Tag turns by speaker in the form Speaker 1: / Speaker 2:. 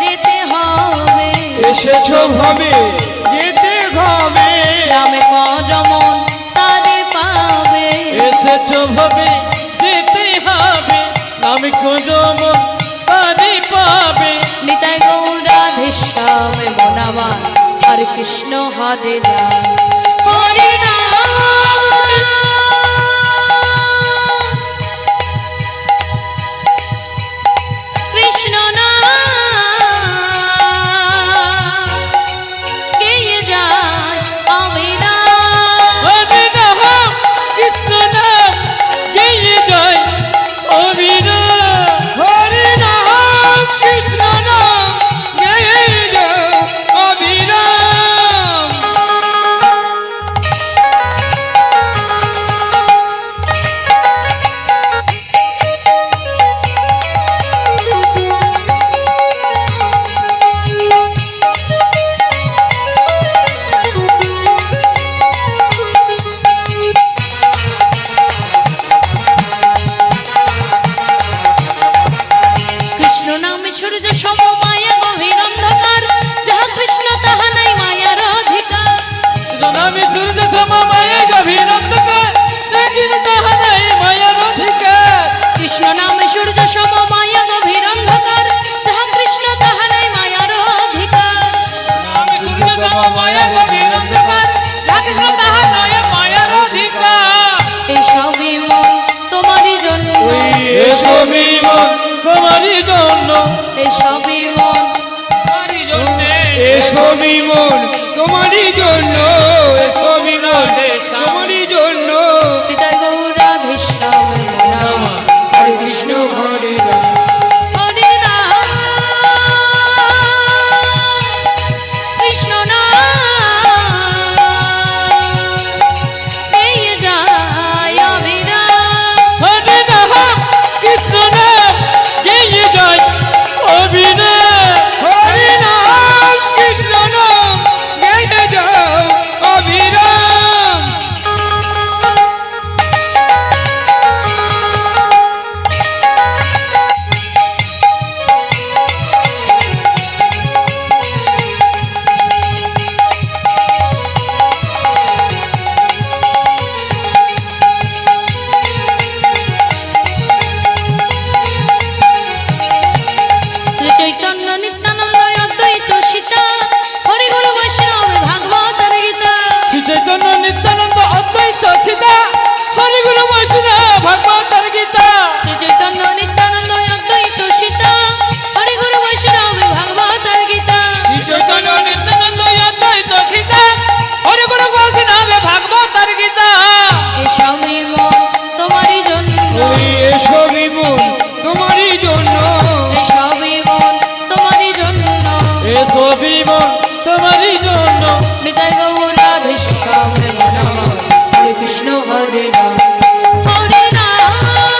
Speaker 1: যেতে হবে।
Speaker 2: এসেছ ভাবে। যেতে হবে।
Speaker 1: নামে করমন তারে পাবে।
Speaker 2: এসেছ ভাবে। যেতে হবে। পারি পাবে।
Speaker 1: নিতাই গৌরাধে শ্যামে মনামান হরে কৃষ্ণ হরে রাম। হরে রাম। কৃষ্ণ নামে সূর্য সম মায়া গভীর অন্ধকার কৃষ্ণ তাহা নাই মায়ার
Speaker 2: মায়া মায়ার অধিকার
Speaker 1: এই সবই মন তোমারই জন্য
Speaker 2: এসো বিমন তোমারই জন্য
Speaker 1: এই সবই মন
Speaker 2: এসো বিমন তোমারই জন্য এসো বিমন তোমারই জন্য।
Speaker 1: নিতাই
Speaker 2: গৌরা কৃষ্ণ হরে রাম
Speaker 1: হরে রাম